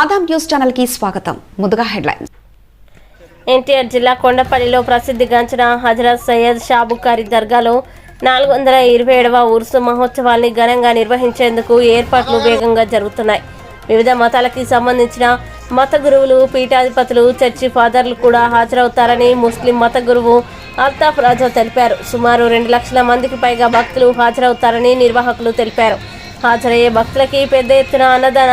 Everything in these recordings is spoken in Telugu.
ఆదాం న్యూస్ ఛానల్కి స్వాగతం. ముందుగా హెడ్లైన్స్. ఎన్టీఆర్ జిల్లా కొండపల్లిలో ప్రసిద్ధిగాంచిన హజరత్ సయ్యద్ షాబుకారి దర్గాలో నాలుగు వందల ఇరవై ఏడవ ఉరుసు మహోత్సవాల్ని ఘనంగా నిర్వహించేందుకు ఏర్పాట్లు వేగంగా జరుగుతున్నాయి. వివిధ మతాలకి సంబంధించిన మత గురువులు పీఠాధిపతులు చర్చి ఫాదర్లు కూడా హాజరవుతారని ముస్లిం మత గురువు అల్తాఫ్ రాజా తెలిపారు. సుమారు రెండు లక్షల మందికి పైగా భక్తులు హాజరవుతారని నిర్వాహకులు తెలిపారు. హాజరయ్యే భక్తులకి పెద్ద ఎత్తున అన్నదాన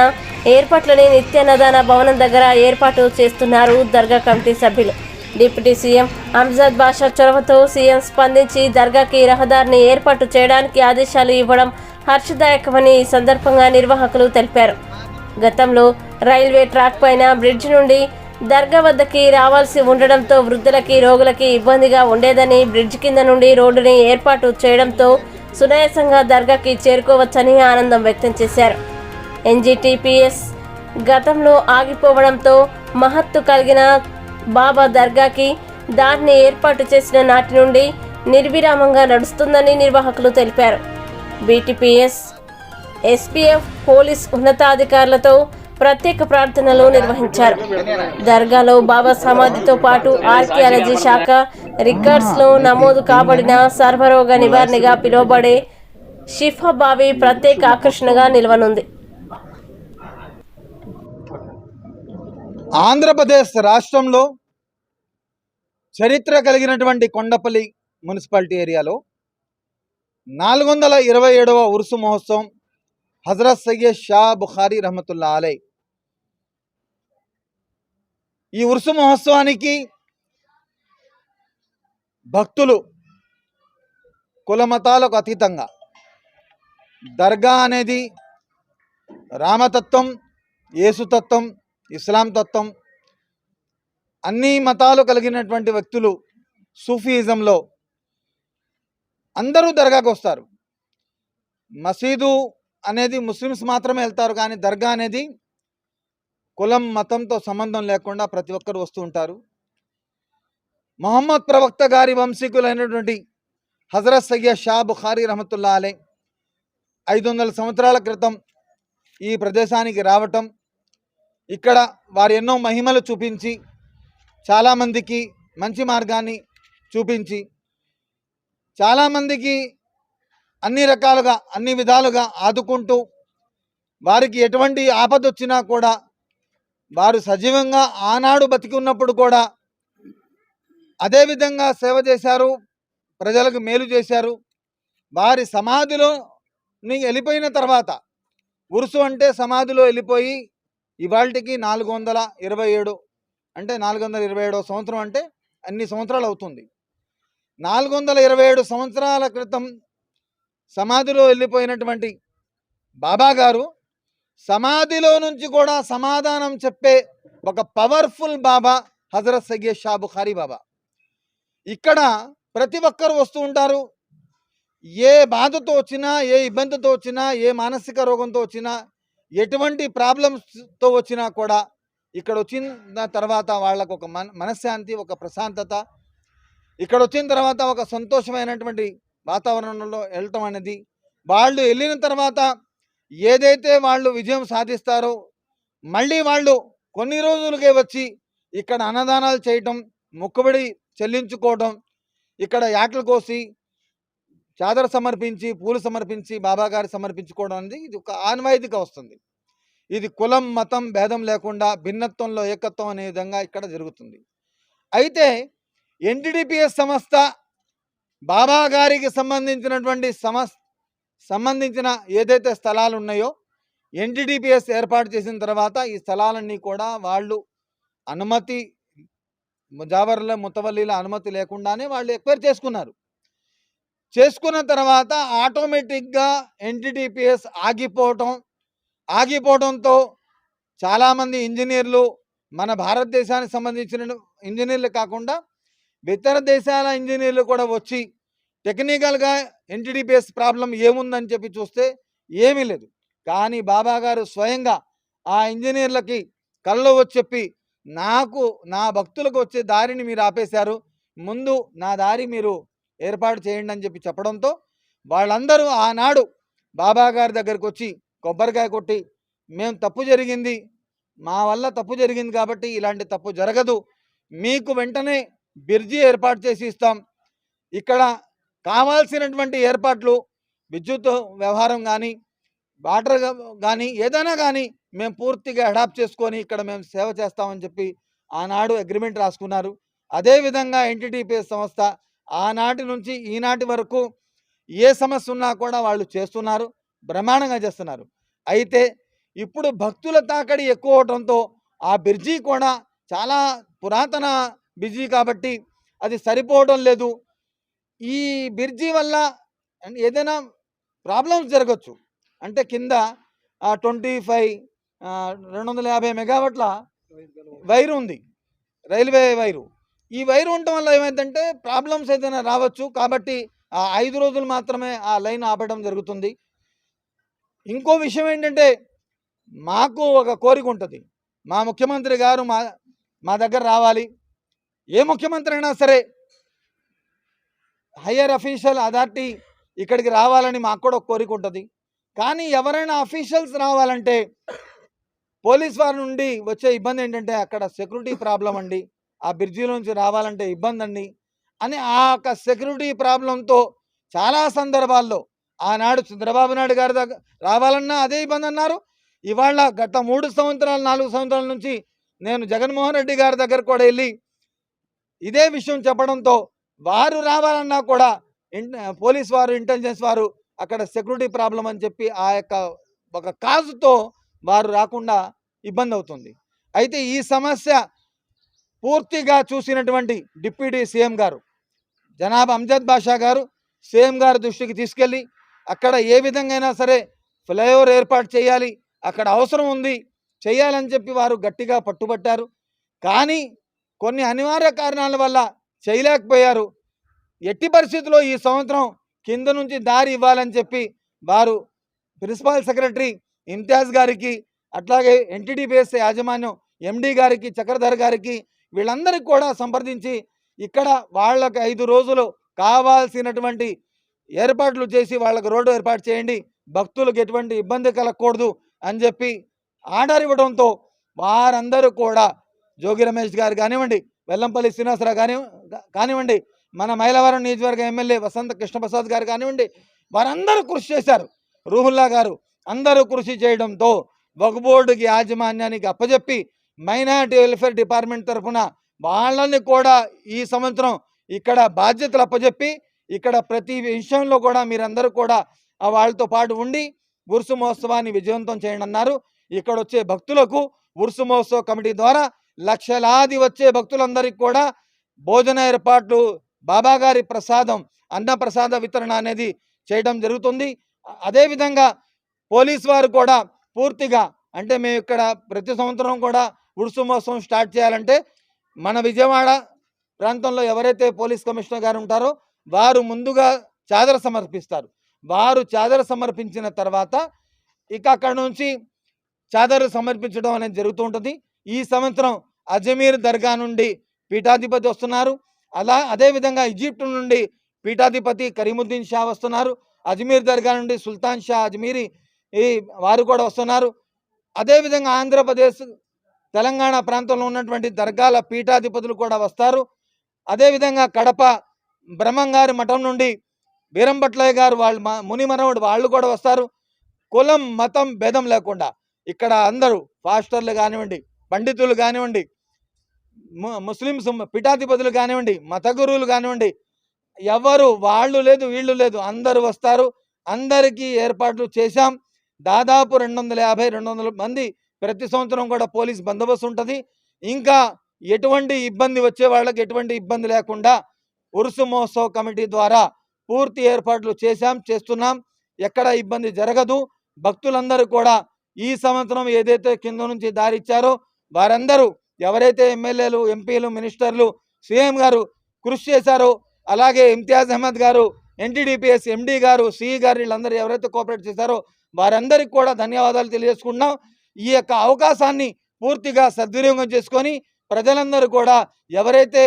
ఏర్పాట్లని నిత్యాన్నదాన భవనం దగ్గర ఏర్పాటు చేస్తున్నారు దర్గా కమిటీ సభ్యులు. డిప్యూటీ సీఎం అంజద్ బాషా చొరవతో సీఎం స్పందించి దర్గాకి రహదారిని ఏర్పాటు చేయడానికి ఆదేశాలు ఇవ్వడం హర్షదాయకమని ఈ సందర్భంగా నిర్వాహకులు తెలిపారు. గతంలో రైల్వే ట్రాక్ పైన బ్రిడ్జ్ నుండి దర్గా వద్దకి రావాల్సి ఉండడంతో వృద్ధులకి రోగులకి ఇబ్బందిగా ఉండేదని బ్రిడ్జ్ కింద నుండి రోడ్డుని ఏర్పాటు చేయడంతో సునాయాసంగా దర్గాకి చేరుకోవచ్చని ఆనందం వ్యక్తం చేశారు. ఎన్జిటిపిఎస్ గతంలో ఆగిపోవడంతో మహత్తు కలిగిన బాబా దర్గాకి దారిని ఏర్పాటు చేసిన నాటి నుండి నిర్విరామంగా నడుస్తుందని నిర్వాహకులు తెలిపారు. బీటీపీఎస్ ఎస్పీఎఫ్ పోలీస్ ఉన్నతాధికారులతో ప్రత్యేక ప్రార్థనలు నిర్వహించారు. దర్గాలో బాబా సమాధితో పాటు ఆర్కియాలజీ శాఖ రికార్డ్స్లో నమోదు కాబడిన సర్వరోగ నివారణగా పిలువబడే షిఫా బావి ప్రత్యేక ఆకర్షణగా నిలవనుంది. ఆంధ్రప్రదేశ్ రాష్ట్రంలో చరిత్ర కలిగినటువంటి కొండపల్లి మున్సిపాలిటీ ఏరియాలో నాలుగు వందల ఇరవై ఏడవ ఉరుసు మహోత్సవం హజరత్ సయ్యద్ షా బుఖారీ రహమతుల్లా అలై. ఈ ఉరుసు మహోత్సవానికి భక్తులు కులమతాలకు అతీతంగా దర్గా అనేది రామతత్వం యేసుతత్వం ఇస్లాం తత్వం అన్ని మతాలు కలిగినటువంటి వ్యక్తులు సూఫీయిజంలో అందరూ దర్గాకు వస్తారు. మసీదు అనేది ముస్లిమ్స్ మాత్రమే వెళ్తారు కానీ దర్గా అనేది కులం మతంతో సంబంధం లేకుండా ప్రతి ఒక్కరు వస్తూ ఉంటారు. మొహమ్మద్ ప్రవక్త గారి వంశీకులైనటువంటి హజరత్ సయ్యద్ షా బుఖారీ రహమతుల్లా అలే ఐదు వందల సంవత్సరాల క్రితం ఈ ప్రదేశానికి రావటం ఇక్కడ వారు ఎన్నో మహిమలు చూపించి చాలామందికి మంచి మార్గాన్ని చూపించి చాలామందికి అన్ని రకాలుగా అన్ని విధాలుగా ఆదుకుంటూ వారికి ఎటువంటి ఆపద వచ్చినా కూడా వారు సజీవంగా ఆనాడు బతికి ఉన్నప్పుడు కూడా అదేవిధంగా సేవ చేశారు ప్రజలకు మేలు చేశారు. వారి సమాధిలో వెళ్ళిపోయిన తర్వాత ఉరుసు అంటే సమాధిలో వెళ్ళిపోయి ఇవాళకి నాలుగు వందల ఇరవై ఏడు అంటే నాలుగు వందల ఇరవై ఏడవ సంవత్సరం అంటే అన్ని సంవత్సరాలు అవుతుంది. నాలుగు వందల ఇరవై ఏడు సంవత్సరాల క్రితం సమాధిలో వెళ్ళిపోయినటువంటి బాబా గారు సమాధిలో నుంచి కూడా సమాధానం చెప్పే ఒక పవర్ఫుల్ బాబా హజరత్ సయ్యద్ షా బుఖారీ బాబా. ఇక్కడ ప్రతి ఒక్కరు వస్తూ ఉంటారు. ఏ బాధతో వచ్చినా ఏ ఇబ్బందితో వచ్చినా ఏ మానసిక రోగంతో వచ్చినా ఎటువంటి ప్రాబ్లమ్స్తో వచ్చినా కూడా ఇక్కడ వచ్చిన తర్వాత వాళ్ళకు ఒక మన మనశ్శాంతి ఒక ప్రశాంతత. ఇక్కడ వచ్చిన తర్వాత ఒక సంతోషమైనటువంటి వాతావరణంలో వెళ్ళటం అనేది. వాళ్ళు వెళ్ళిన తర్వాత ఏదైతే వాళ్ళు విజయం సాధిస్తారో మళ్ళీ వాళ్ళు కొన్ని రోజులకే వచ్చి ఇక్కడ అన్నదానాలు చేయటం మొక్కుబడి చెల్లించుకోవడం ఇక్కడ యాటలు కోసి చాదర సమర్పించి పూలు సమర్పించి బాబాగారి సమర్పించుకోవడం అనేది ఇది ఒక ఆన్వాయితీగా వస్తుంది. ఇది కులం మతం భేదం లేకుండా భిన్నత్వంలో ఏకత్వం అనే విధంగా ఇక్కడ జరుగుతుంది. అయితే ఎన్టీడీపీఎస్ సంస్థ బాబా గారికి సంబంధించినటువంటి సమస్ సంబంధించిన ఏదైతే స్థలాలు ఉన్నాయో ఎన్టీడీపీఎస్ ఏర్పాటు చేసిన తర్వాత ఈ స్థలాలన్నీ కూడా వాళ్ళు అనుమతి ముజావర్ల ముతవల్లీల అనుమతి లేకుండానే వాళ్ళు ఎక్వైర్ చేసుకున్నారు. చేసుకున్న తర్వాత ఆటోమేటిక్గా ఎన్టీటీపీఎస్ ఆగిపోవటం ఆగిపోవడంతో చాలామంది ఇంజనీర్లు మన భారతదేశానికి సంబంధించిన ఇంజనీర్లు కాకుండా ఇతర దేశాల ఇంజనీర్లు కూడా వచ్చి టెక్నికల్గా ఎన్టీడీపీఎస్ ప్రాబ్లం ఏముందని చెప్పి చూస్తే ఏమీ లేదు. కానీ బాబా గారు స్వయంగా ఆ ఇంజనీర్లకి కళ్ళు వచ్చి చెప్పి నాకు నా భక్తులకు వచ్చే దారిని మీరు ఆపేశారు. ముందు నా దారి మీరు ఏర్పాటు చేయండి అని చెప్పి చెప్పడంతో వాళ్ళందరూ ఆనాడు బాబా గారి దగ్గరకు వచ్చి కొబ్బరికాయ కొట్టి మేము తప్పు జరిగింది. మా వల్ల తప్పు జరిగింది కాబట్టి ఇలాంటి తప్పు జరగదు. మీకు వెంటనే బిర్జీ ఏర్పాటు చేసి ఇస్తాం. ఇక్కడ కావాల్సినటువంటి ఏర్పాట్లు విద్యుత్ వ్యవహారం కానీ వాటర్ కానీ ఏదైనా కానీ మేము పూర్తిగా అడాప్ట్ చేసుకొని ఇక్కడ మేము సేవ చేస్తామని చెప్పి ఆనాడు అగ్రిమెంట్ రాసుకున్నారు. అదేవిధంగా ఎన్టీటీపీఎస్ సంస్థ ఆనాటి నుంచి ఈనాటి వరకు ఏ సమస్య ఉన్నా కూడా వాళ్ళు చేస్తున్నారు బ్రహ్మాండంగా చేస్తున్నారు. అయితే ఇప్పుడు భక్తుల తాకడి ఎక్కువ అవడంతో ఆ బ్రిడ్జి కూడా చాలా పురాతన బ్రిడ్జి కాబట్టి అది సరిపోవడం లేదు. ఈ బ్రిడ్జి వల్ల ఏదైనా ప్రాబ్లమ్స్ జరగచ్చు. అంటే కింద ట్వంటీ ఫైవ్ రెండు వందల యాభై మెగావాట్ల వైరు ఉంది. Railway wire. ఈ వైర్ ఉండటం వల్ల ఏమైందంటే ప్రాబ్లమ్స్ ఏదైనా రావచ్చు కాబట్టి ఆ ఐదు రోజులు మాత్రమే ఆ లైన్ ఆపడం జరుగుతుంది. ఇంకో విషయం ఏంటంటే మాకు ఒక కోరిక ఉంటుంది. మా ముఖ్యమంత్రి గారు మా మా దగ్గర రావాలి. ఏ ముఖ్యమంత్రి అయినా సరే హయ్యర్ అఫీషియల్ అథారిటీ ఇక్కడికి రావాలని మాకు కూడా ఒక కోరిక ఉంటుంది. కానీ ఎవరైనా అఫీషియల్స్ రావాలంటే పోలీస్ వారి నుండి వచ్చే ఇబ్బంది ఏంటంటే అక్కడ సెక్యూరిటీ ప్రాబ్లం అండి. ఆ బ్రిడ్జిలోంచి రావాలంటే ఇబ్బంది అండి అని ఆ యొక్క సెక్యూరిటీ ప్రాబ్లంతో చాలా సందర్భాల్లో ఆనాడు చంద్రబాబు నాయుడు గారి దగ్గర రావాలన్నా అదే ఇబ్బంది అన్నారు ఇవాళ గత మూడు సంవత్సరాలు నాలుగు సంవత్సరాల నుంచి నేను జగన్మోహన్ రెడ్డి గారి దగ్గర కూడా వెళ్ళి ఇదే విషయం చెప్పడంతో వారు రావాలన్నా కూడా పోలీస్ వారు ఇంటెలిజెన్స్ వారు అక్కడ సెక్యూరిటీ ప్రాబ్లం అని చెప్పి ఆ యొక్క ఒక కాజుతో వారు రాకుండా ఇబ్బంది అవుతుంది అయితే ఈ సమస్య పూర్తిగా చూసినటువంటి డిప్యూటీ సీఎం గారు జనాబ్ అంజద్ బాషా గారు సీఎం గారి దృష్టికి తీసుకెళ్ళి అక్కడ ఏ విధంగా అయినా సరే ఫ్లైఓవర్ ఏర్పాటు చేయాలి అక్కడ అవసరం ఉంది చేయాలని చెప్పి వారు గట్టిగా పట్టుబట్టారు. కానీ కొన్ని అనివార్య కారణాల వల్ల చేయలేకపోయారు. ఎట్టి పరిస్థితుల్లో ఈ సంవత్సరం కింద నుంచి దారి ఇవ్వాలని చెప్పి వారు ప్రిన్సిపాల్ సెక్రటరీ ఇంతియాజ్ గారికి అట్లాగే ఎన్టీడీపీఎస్ యాజమాన్యం ఎండి గారికి చక్రధర్ గారికి వీళ్ళందరికీ కూడా సంప్రదించి ఇక్కడ వాళ్ళకి ఐదు రోజులు కావాల్సినటువంటి ఏర్పాట్లు చేసి వాళ్ళకి రోడ్డు ఏర్పాటు చేయండి. భక్తులకు ఎటువంటి ఇబ్బంది కలగకూడదు అని చెప్పి ఆర్డర్ ఇవ్వడంతో వారందరూ కూడా జోగి రమేష్ గారు కానివ్వండి వెల్లంపల్లి శ్రీనివాసరావు కాని కానివ్వండి మన మైలవరం నియోజకవర్గ ఎమ్మెల్యే వసంత కృష్ణప్రసాద్ గారు కానివ్వండి వారందరూ కృషి చేశారు. రూహుల్లా గారు అందరూ కృషి చేయడంతో వక్ యాజమాన్యానికి అప్పజెప్పి మైనారిటీ వెల్ఫేర్ డిపార్ట్మెంట్ తరఫున వాళ్ళని కూడా ఈ సంవత్సరం ఇక్కడ బాధ్యతలు అప్పజెప్పి ఇక్కడ ప్రతి విషయంలో కూడా మీరందరూ కూడా వాళ్ళతో పాటు ఉండి ఉరుసు మహోత్సవాన్ని విజయవంతం చేయండి అన్నారు. ఇక్కడ వచ్చే భక్తులకు ఉరుసు మహోత్సవ కమిటీ ద్వారా లక్షలాది వచ్చే భక్తులందరికీ కూడా భోజన ఏర్పాట్లు బాబాగారి ప్రసాదం అన్న ప్రసాద వితరణ అనేది చేయడం జరుగుతుంది. అదేవిధంగా పోలీస్ వారు కూడా పూర్తిగా అంటే మేము ఇక్కడ ప్రతి సంవత్సరం కూడా ఉడుసు మహోత్సవం స్టార్ట్ చేయాలంటే మన విజయవాడ ప్రాంతంలో ఎవరైతే పోలీస్ కమిషనర్ గారు ఉంటారో వారు ముందుగా చాదర సమర్పిస్తారు. వారు చాదర సమర్పించిన తర్వాత ఇక అక్కడ నుంచి చాదరు సమర్పించడం అనేది జరుగుతూ ఉంటుంది. ఈ సంవత్సరం అజ్మీర్ దర్గా నుండి పీఠాధిపతి వస్తున్నారు. అలా అదేవిధంగా ఈజిప్ట్ నుండి పీఠాధిపతి కరీముద్దీన్ షా వస్తున్నారు. అజ్మీర్ దర్గా నుండి సుల్తాన్ షా అజ్మీరి ఈ వారు కూడా వస్తున్నారు. అదేవిధంగా ఆంధ్రప్రదేశ్ తెలంగాణ ప్రాంతంలో ఉన్నటువంటి దర్గాల పీఠాధిపతులు కూడా వస్తారు. అదేవిధంగా కడప బ్రహ్మంగారి మఠం నుండి వీరంభట్లయ్య గారు వాళ్ళు మా వాళ్ళు కూడా వస్తారు. కులం మతం భేదం లేకుండా ఇక్కడ అందరూ పాస్టర్లు కానివ్వండి పండితులు కానివ్వండి ము- ముస్లిమ్స్ పీఠాధిపతులు కానివ్వండి మత గురువులు కానివ్వండి ఎవరు వాళ్ళు లేదు వీళ్ళు లేదు అందరూ వస్తారు. అందరికీ ఏర్పాట్లు చేశాం. దాదాపు రెండు వందల యాభై రెండు వందల మంది ప్రతి సంవత్సరం కూడా పోలీస్ బందోబస్తు ఉంటుంది. ఇంకా ఎటువంటి ఇబ్బంది వచ్చే వాళ్ళకి ఎటువంటి ఇబ్బంది లేకుండా ఉరుసు మహోత్సవ కమిటీ ద్వారా పూర్తి ఏర్పాట్లు చేశాం చేస్తున్నాం. ఎక్కడ ఇబ్బంది జరగదు. భక్తులందరూ కూడా ఈ సంవత్సరం ఏదైతే కింద నుంచి దారిచ్చారో వారందరూ ఎవరైతే ఎమ్మెల్యేలు ఎంపీలు మినిస్టర్లు సీఎం గారు కృషి చేశారో అలాగే ఇమ్తియాజ్ అహ్మద్ గారు ఎన్టీడీపీఎస్ ఎండీ గారు సిఈ గారు వీళ్ళందరూ ఎవరైతే కోఆపరేట్ చేశారో వారందరికీ కూడా ధన్యవాదాలు తెలియజేసుకుంటున్నాం. ఈ యొక్క అవకాశాన్ని పూర్తిగా సద్వినియోగం చేసుకొని ప్రజలందరూ కూడా ఎవరైతే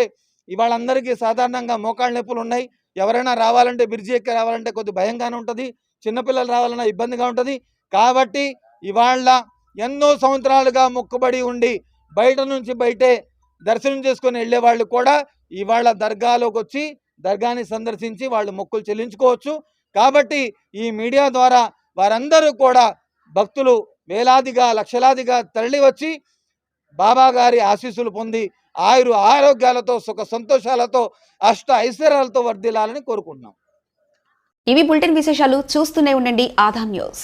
ఇవాళందరికీ సాధారణంగా మోకాళ్ళ నొప్పులు ఉన్నాయి ఎవరైనా రావాలంటే బ్రిడ్జి ఎక్కి రావాలంటే కొద్ది భయంగానే ఉంటుంది చిన్నపిల్లలు రావాలన్నా ఇబ్బందిగా ఉంటుంది. కాబట్టి ఇవాళ ఎన్నో సంవత్సరాలుగా మొక్కుబడి ఉండి బయట నుంచి బయటే దర్శనం చేసుకొని వెళ్ళే వాళ్ళు కూడా ఇవాళ దర్గాలోకి వచ్చి దర్గాని సందర్శించి వాళ్ళు మొక్కులు చెల్లించుకోవచ్చు. కాబట్టి ఈ మీడియా ద్వారా వారందరూ కూడా భక్తులు వేలాదిగా లక్షలాదిగా తరలి వచ్చి బాబా గారి ఆశీస్సులు పొంది ఆయురు ఆరోగ్యాలతో సుఖ సంతోషాలతో అష్ట ఐశ్వర్యాలతో వర్ధిల్లాలని కోరుకుంటున్నాం. ఇవి బులెటిన్ విశేషాలు. చూస్తూనే ఉండండి ఆదా న్యూస్.